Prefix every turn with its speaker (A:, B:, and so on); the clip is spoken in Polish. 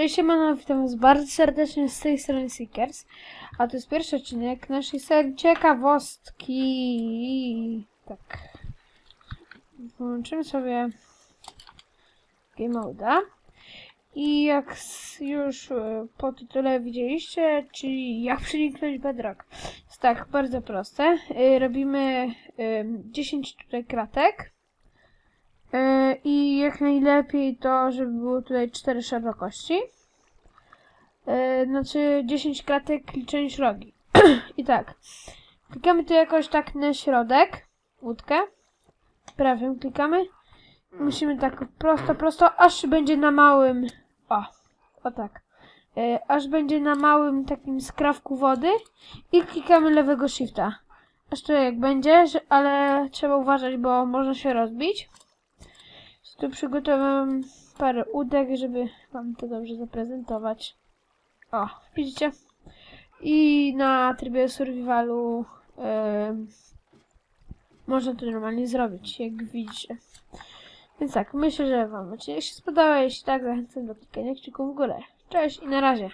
A: Cześć, siemano, witam was bardzo serdecznie z tej strony Seekers, a to jest pierwszy odcinek naszej serii ciekawostki. Tak. Włączymy sobie Game Moda. I jak już e, po tytule widzieliście, czyli jak przeniknąć Bedrock. Jest tak, bardzo proste. E, Robimy em, 10 tutaj kratek. Jak najlepiej to, żeby było tutaj 4 szerokości. E, Znaczy 10 kratek licząc rogi. I tak. Klikamy tu jakoś tak na środek. Łódkę. Prawym klikamy. Musimy tak prosto, prosto, aż będzie na małym. O, o tak. E, Aż będzie na małym takim skrawku wody. I klikamy lewego shifta. Aż tu jak będzie, że- ale trzeba uważać, bo można się rozbić. Tu przygotowałem parę łódek, żeby wam to dobrze zaprezentować. O, widzicie? I na trybie survivalu em, można to normalnie zrobić, jak widzicie. Więc tak, myślę, że wam odcinek się spodobał. Jeśli tak, zachęcam do klikania kciuków w górę. Cześć i na razie.